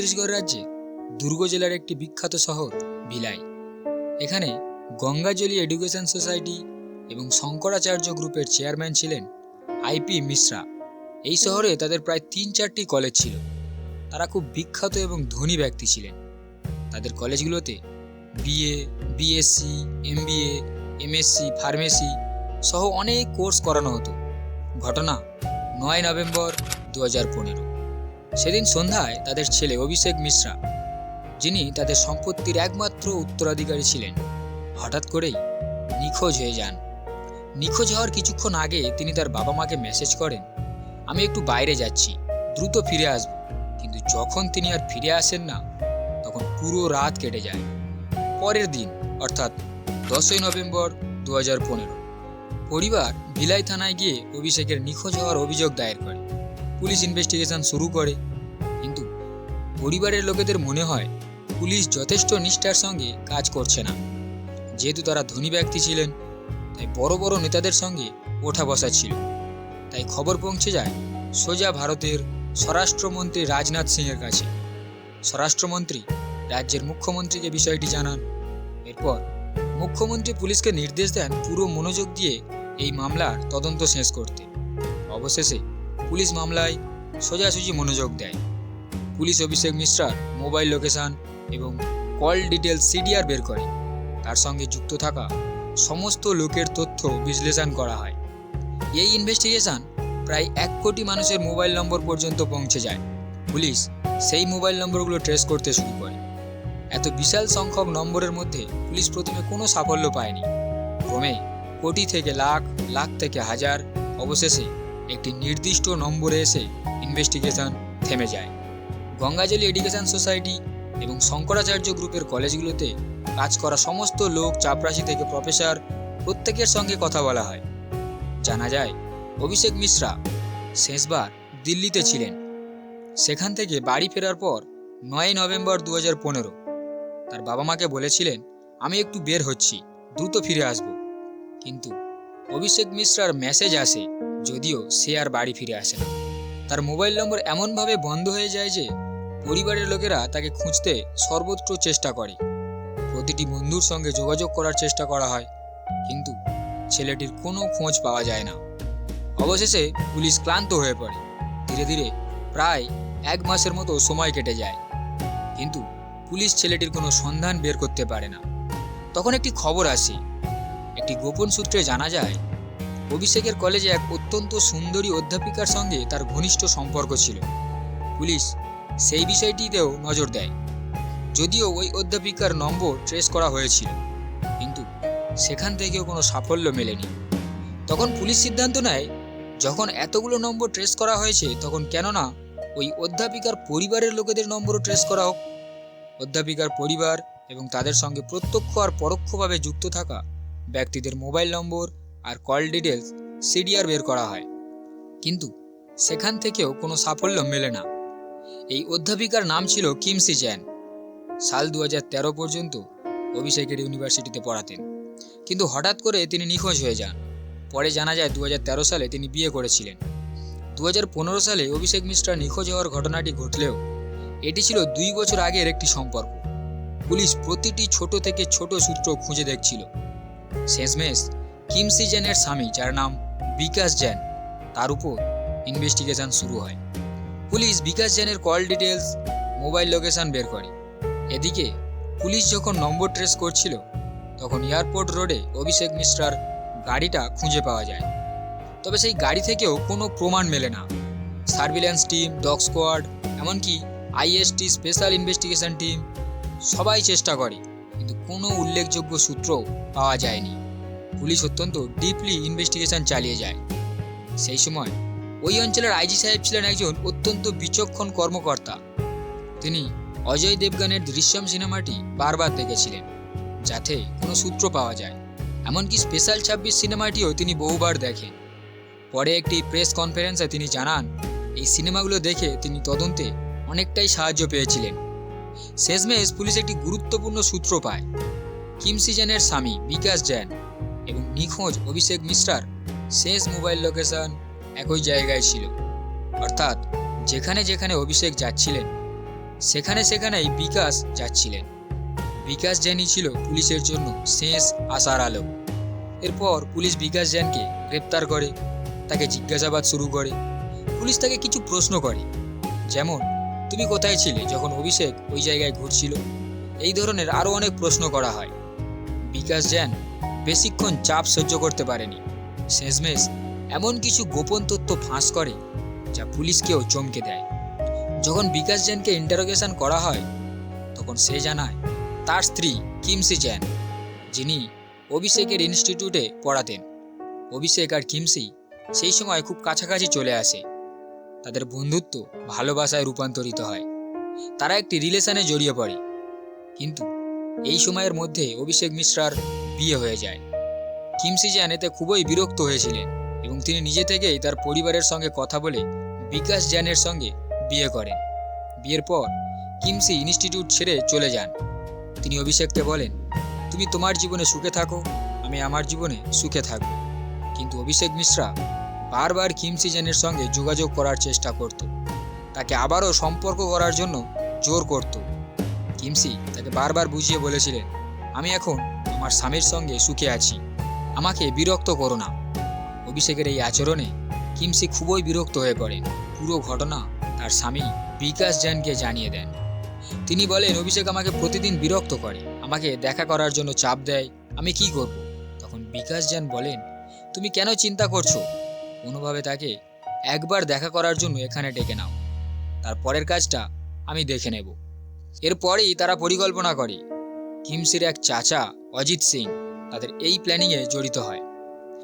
ছত্তিশগড় রাজ্যে দুর্গ জেলার একটি বিখ্যাত শহর ভিলাই। এখানে গঙ্গাজলি এডুকেশন সোসাইটি এবং শঙ্করাচার্য গ্রুপের চেয়ারম্যান ছিলেন আইপি মিশ্রা। এই শহরে তাদের প্রায় তিন চারটি কলেজ ছিল। তারা খুব বিখ্যাত এবং ধনী ব্যক্তি ছিলেন। তাদের কলেজগুলোতে BA, BSc, MBA, MSc, pharmacy সহ অনেক কোর্স করানো হতো। ঘটনা নয় নভেম্বর দু হাজার পনেরো। সেদিন সন্ধ্যায় তাদের ছেলে অভিষেক মিশ্রা, যিনি তাদের সম্পত্তির একমাত্র উত্তরাধিকারী ছিলেন, হঠাৎ করেই নিখোঁজ হয়ে যান। নিখোঁজ হওয়ার কিছুক্ষণ আগে তিনি তার বাবা মাকে মেসেজ করেন, আমি একটু বাইরে যাচ্ছি, দ্রুত ফিরে আসব। কিন্তু যখন তিনি আর ফিরে আসেন না, তখন পুরো রাত কেটে যায়। পরের দিন, অর্থাৎ দশই নভেম্বর দু পরিবার ভিলাই থানায় গিয়ে অভিষেকের নিখোঁজ হওয়ার অভিযোগ দায়ের করে। পুলিশ ইনভেস্টিগেশন শুরু করে। কিন্তু পরিবারের লোকেদের মনে হয়, পুলিশ যথেষ্ট নিষ্ঠার সঙ্গে কাজ করছে না। যেহেতু তারা ধনী ব্যক্তি ছিলেন, তাই বড় বড় নেতাদের সঙ্গে ওঠা বসা ছিল। তাই খবর পৌঁছে যায় সোজা ভারতের স্বরাষ্ট্রমন্ত্রী রাজনাথ সিংয়ের কাছে। স্বরাষ্ট্রমন্ত্রী, রাজ্যের মুখ্যমন্ত্রীকে বিষয়টি জানান। এরপর মুখ্যমন্ত্রী পুলিশকে নির্দেশ দেন পুরো মনোযোগ দিয়ে এই মামলার তদন্ত শেষ করতে। অবশেষে পুলিশ মামলায় সোজাসুজি মনোযোগ দেয়। পুলিশ অভিষেক মিশ্রার মোবাইল লোকেশন এবং কল ডিটেলস সিডিআর বের করে। তার সঙ্গে যুক্ত থাকা সমস্ত লোকের তথ্য বিশ্লেষণ করা হয়। এই ইনভেস্টিগেশন প্রায় এক কোটি মানুষের মোবাইল নম্বর পর্যন্ত পৌঁছে যায়। পুলিশ সেই মোবাইল নম্বরগুলো ট্রেস করতে শুরু করে। এত বিশাল সংখ্যক নম্বরের মধ্যে পুলিশ প্রথমে কোনো সাফল্য পায়নি। ক্রমে কোটি থেকে লাখ লাখ থেকে হাজার, অবশেষে একটি নির্দিষ্ট নম্বরে এসে ইনভেস্টিগেশন থেমে যায়। গঙ্গাজলি এডুকেশন সোসাইটি এবং শঙ্করাচার্য গ্রুপের কলেজগুলোতে কাজ করা সমস্ত লোক, চাপরাশি থেকে প্রফেসর প্রত্যেকের সঙ্গে কথা বলা হয়। জানা যায়, অভিষেক মিশ্রা শেষবার দিল্লিতে ছিলেন। সেখান থেকে বাড়ি ফেরার পর নয় নভেম্বর দু পনেরো তার বাবা মাকে বলেছিলেন, আমি একটু বের হচ্ছি, দ্রুত ফিরে আসব। কিন্তু অভিষেক মিশ্রার মেসেজ আসে যদিও সে আর বাড়ি ফিরে আসে না। তার মোবাইল নম্বর এমনভাবে বন্ধ হয়ে যায় যে, পরিবারের লোকেরা তাকে খুঁজতে সর্বত্র চেষ্টা করে। প্রতিটি বন্ধুর সঙ্গে যোগাযোগ করার চেষ্টা করা হয়, কিন্তু ছেলেটির কোনো খোঁজ পাওয়া যায় না। অবশেষে পুলিশ ক্লান্ত হয়ে পড়ে। ধীরে ধীরে প্রায় এক মাসের মতো সময় কেটে যায়। কিন্তু পুলিশ ছেলেটির কোনো সন্ধান বের করতে পারে না। তখন একটি খবর আসে। একটি গোপন সূত্রে জানা যায় অভিষেকের কলেজে এক অত্যন্ত সুন্দরী অধ্যাপিকার সঙ্গে তার ঘনিষ্ঠ সম্পর্ক ছিল। পুলিশ সেই বিষয়টিতেও নজর দেয়। যদিও ওই অধ্যাপিকার নম্বর ট্রেস করা হয়েছিল, কিন্তু সেখান থেকেও কোনো সাফল্য মেলেনি। তখন পুলিশ সিদ্ধান্ত নেয়, যখন এতগুলো নম্বর ট্রেস করা হয়েছে, তখন কেননা ওই অধ্যাপিকার পরিবারের লোকেদের নম্বরও ট্রেস করা হোক। অধ্যাপিকার পরিবার এবং তাদের সঙ্গে প্রত্যক্ষ আর পরোক্ষভাবে যুক্ত থাকা ব্যক্তিদের মোবাইল নম্বর আর কল ডিটেলস সিডিআর বের করা হয়। কিন্তু সেখান থেকেও কোনো সাফল্য মেলে না। এই অধ্যাপিকার নাম ছিল কিমসি চ্যান। সাল দু পর্যন্ত অভিষেকের ইউনিভার্সিটিতে পড়াতেন। কিন্তু হঠাৎ করে তিনি নিখোঁজ হয়ে যান। পরে জানা যায় দু হাজার তেরো সালে তিনি বিয়ে করেছিলেন। দু হাজার পনেরো সালে অভিষেক মিশ্রা নিখোঁজ হওয়ার ঘটনাটি ঘটলেও এটি ছিল দুই বছর আগের একটি সম্পর্ক। পুলিশ প্রতিটি ছোট থেকে ছোট সূত্র খুঁজে দেখছিল। শেষমেশ কিমসি জেনের স্বামী, যার নাম বিকাশ জেন, তার উপর ইনভেস্টিগেশন শুরু হয়। পুলিশ বিকাশ জেনের কল ডিটেলস মোবাইল লোকেশন বের করে। এদিকে পুলিশ যখন নম্বর ট্রেস করছিল, তখন এয়ারপোর্ট রোডে অভিষেক মিশ্রার গাড়িটা খুঁজে পাওয়া যায়। তবে সেই গাড়ি থেকেও কোনো প্রমাণ মেলে না। সার্ভিল্যান্স টিম ডগ স্কোয়াড এমনকি আইএসটি স্পেশাল ইনভেস্টিগেশন টিম সবাই চেষ্টা করে, কিন্তু কোনো উল্লেখযোগ্য সূত্র পাওয়া যায়নি। পুলিশ অত্যন্ত ডিপলি ইনভেস্টিগেশন চালিয়ে যায়। সেই সময় ওই অঞ্চলের আইজি সাহেব ছিলেন একজন অত্যন্ত বিচক্ষণ কর্মকর্তা। তিনি অজয় দেবগানের দৃশ্যম সিনেমাটি বারবার দেখেছিলেন, যাতে কোনো সূত্র পাওয়া যায়। এমনকি স্পেশাল ছাব্বিশ সিনেমাটিও তিনি বহুবার দেখেন। পরে একটি প্রেস কনফারেন্সে তিনি জানান, এই সিনেমাগুলো দেখে তিনি তদন্তে অনেকটাই সাহায্য পেয়েছিলেন। শেষমেশ পুলিশ একটি গুরুত্বপূর্ণ সূত্র পায়। কিম সিজনের স্বামী বিকাশ জৈন এবং নিখোঁজ অভিষেক মিশ্রার শেষ মোবাইল লোকেশন একই জায়গায় ছিল। অর্থাৎ যেখানে যেখানে অভিষেক যাচ্ছিলেন, সেখানে সেখানেই বিকাশ যাচ্ছিলেন। বিকাশ জ্যানই ছিল পুলিশের জন্য শেষ আশার আলো। এরপর পুলিশ বিকাশ জ্যানকে গ্রেপ্তার করে, তাকে জিজ্ঞাসাবাদ শুরু করে। পুলিশ তাকে কিছু প্রশ্ন করে, যেমন, তুমি কোথায় ছিলে যখন অভিষেক ওই জায়গায় ঘুরছিল? এই ধরনের আরও অনেক প্রশ্ন করা হয়। বিকাশ জ্যান বেশিক্ষণ চাপ সহ্য করতে পারেনি। শেষমেশ এমন কিছু গোপন তথ্য ফাঁস করে যা পুলিশকেও চমকে দেয়। যখন বিকাশ জ্যানকে ইন্টারোগেশন করা হয়, তখন সে জানায়, তার স্ত্রী কিমসি জ্যান যিনি অভিষেকের ইনস্টিটিউটে পড়াতেন। অভিষেক আর কিমসি সেই সময় খুব কাছাকাছি চলে আসে। তাদের বন্ধুত্ব ভালোবাসায় রূপান্তরিত হয়। তারা একটি রিলেশনে জড়িয়ে পড়ে। কিন্তু এই সময়ের মধ্যে অভিষেক মিশ্রার বিয়ে হয়ে যায়। কিমসি জ্যান এতে খুবই বিরক্ত হয়েছিলেন এবং তিনি নিজে থেকেই তার পরিবারের সঙ্গে কথা বলে বিকাশ জ্যানের সঙ্গে বিয়ে করেন। বিয়ের পর কিমসি ইনস্টিটিউট ছেড়ে চলে যান। তিনি অভিষেককে বলেন, তুমি তোমার জীবনে সুখে থাকো, আমি আমার জীবনে সুখে থাকব। কিন্তু অভিষেক মিশ্রা বারবার কিমসি জ্যানের সঙ্গে যোগাযোগ করার চেষ্টা করত। তাকে আবারও সম্পর্ক করার জন্য জোর করত। কিমসি তাকে বারবার বুঝিয়ে বলেছিলেন, আমি এখন আমার স্বামীর সঙ্গে সুখে আছি। আমাকে বিরক্ত করো না। অভিষেকের এই আচরণে কিমসি খুবই বিরক্ত হয়ে পড়েন পুরো ঘটনা তার স্বামী বিকাশ জ্যানকে জানিয়ে দেন। তিনি বলেন, অভিষেক আমাকে প্রতিদিন বিরক্ত করে। আমাকে দেখা করার জন্য চাপ দেয়। আমি কি করব? তখন বিকাশ জ্যান বলেন, তুমি কেন চিন্তা করছ? কোনোভাবে তাকে একবার দেখা করার জন্য এখানে ডেকে নাও। তার পরের কাজটা আমি দেখে নেব। এরপরেই তারা পরিকল্পনা করে। কিমসির এক চাচা, অজিত সিং, তাদের এই প্ল্যানিংয়ে জড়িত হয়।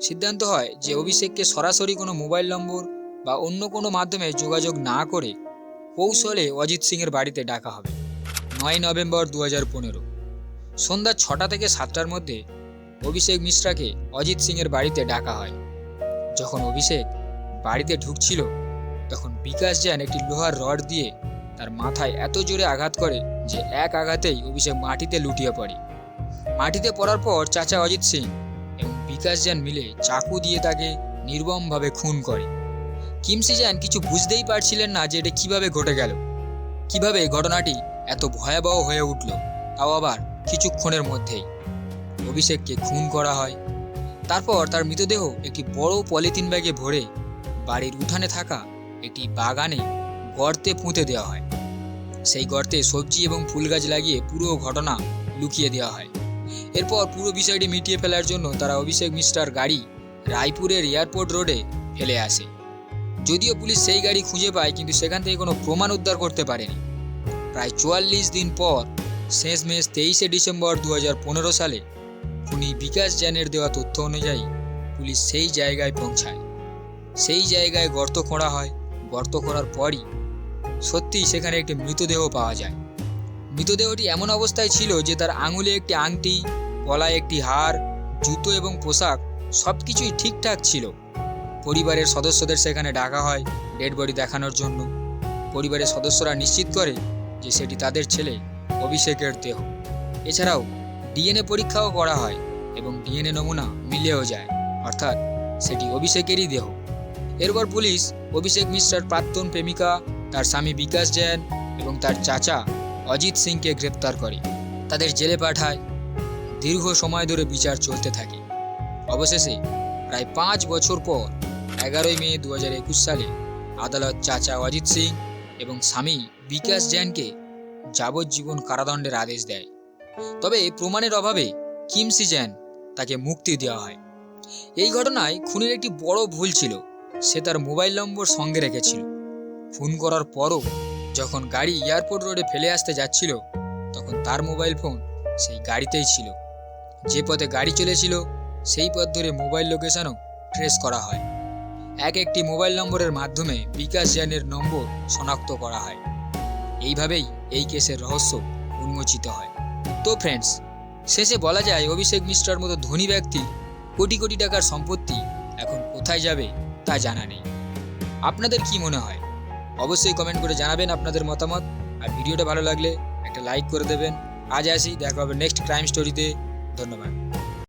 সিদ্ধান্ত হয় যে অভিষেককে সরাসরি কোনো মোবাইল নম্বর বা অন্য কোনো মাধ্যমে যোগাযোগ না করে কৌশলে অজিত সিংয়ের বাড়িতে ডাকা হবে। নয় নভেম্বর দু হাজার পনেরো। সন্ধ্যা ছটা থেকে সাতটার মধ্যে অভিষেক মিশ্রাকে অজিত সিংয়ের বাড়িতে ডাকা হয়। যখন অভিষেক বাড়িতে ঢুকছিল, তখন বিকাশ জ্যান একটি লোহার রড দিয়ে তার মাথায় এত জোরে আঘাত করে যে এক আঘাতেই অভিষেক মাটিতে লুটিয়ে পড়ে। মাটিতে পড়ার পর চাচা অজিত সিং এবং বিকাশ জ্যান মিলে চাকু দিয়ে তাকে নির্মমভাবে খুন করে। কিমসি জ্যান কিছু বুঝতেই পারছিলেন না যে এটা কীভাবে ঘটে গেল। কীভাবে ঘটনাটি এত ভয়াবহ হয়ে উঠল, তাও আবার কিছুক্ষণের মধ্যেই। অভিষেককে খুন করা হয়। তারপর তার মৃতদেহ একটি বড় পলিথিন ব্যাগে ভরে বাড়ির উঠানে থাকা একটি বাগানে গর্তে পুঁতে দেওয়া হয়। সেই গর্তে সবজি এবং ফুল গাছ লাগিয়ে পুরো ঘটনা লুকিয়ে দেওয়া হয়। এরপর পুরো বিষয়টি মিটিয়ে ফেলার জন্য তারা অভিষেক মিশ্রার গাড়ি রায়পুরের এয়ারপোর্ট রোডে ফেলে আসে। যদিও পুলিশ সেই গাড়ি খুঁজে পায়, কিন্তু সেখান থেকে কোনো প্রমাণ উদ্ধার করতে পারেনি। প্রায় চুয়াল্লিশ দিন পর শেষ শেষমেশ তেইশে ডিসেম্বর দু হাজার পনেরো সালে খুনি বিকাশ জ্যানের দেওয়া তথ্য অনুযায়ী পুলিশ সেই জায়গায় পৌঁছায়। সেই জায়গায় গর্ত খোঁড়া হয়। গর্ত খোঁড়ার পরই সত্যিই সেখানে একটি মৃতদেহ পাওয়া যায়। মৃতদেহটি এমন অবস্থায় ছিল যে তার আঙুলে একটি আংটি, গলায় একটি হার, জুতো এবং পোশাক সব কিছুই ঠিকঠাক ছিল। পরিবারের সদস্যদের সেখানে ডাকা হয় ডেড বডি দেখানোর জন্য। পরিবারের সদস্যরা নিশ্চিত করে যে সেটি তাদের ছেলে অভিষেকের দেহ। এছাড়াও ডিএনএ পরীক্ষাও করা হয় এবং ডিএনএ নমুনা মিলেও যায়, অর্থাৎ সেটি অভিষেকেরই দেহ। এরপর পুলিশ অভিষেক মিশ্রার প্রাক্তন প্রেমিকা তার স্বামী বিকাশ জৈন এবং তার চাচা অজিত সিংকে গ্রেপ্তার করে। তাদের জেলে পাঠায়। দীর্ঘ সময় ধরে বিচার চলতে থাকে। অবশেষে প্রায় পাঁচ বছর পর এগারোই মে দু হাজার একুশ সালে আদালত চাচা অজিত সিং এবং স্বামী বিকাশ জৈনকে যাবজ্জীবন কারাদণ্ডের আদেশ দেয়। তবে প্রমাণের অভাবে কিমসি জ্যান তাকে মুক্তি দেওয়া হয়। এই ঘটনায় খুনের একটি বড় ভুল ছিল। সে তার মোবাইল নম্বর সঙ্গে রেখেছিল। ফোন করার পরও যখন গাড়ি এয়ারপোর্ট রোডে ফেলে আসতে যাচ্ছিল, তখন তার মোবাইল ফোন সেই গাড়িতেই ছিল। যে পথে গাড়ি চলেছিল, সেই পথ ধরে মোবাইল লোকেশনও ট্রেস করা হয়। এক একটি মোবাইল নম্বরের মাধ্যমে বিকাশ জ্যানের নম্বর শনাক্ত করা হয়। এইভাবেই এই কেসের রহস্য উন্মোচিত হয়। তো ফ্রেন্ডস শেষে বলা যায় অভিষেক মিশ্রার মতো ধনী ব্যক্তি কোটি কোটি টাকার সম্পত্তি এখন কোথায় যাবে তা জানা নেই। আপনাদের কি মনে হয়? অবশ্যই কমেন্ট করে জানাবেন আপনাদের মতামত। আর ভিডিওটা ভালো লাগলে একটা লাইক করে দেবেন। আজ আসি, দেখা হবে নেক্সট ক্রাইম স্টোরিতে ধন্যবাদ।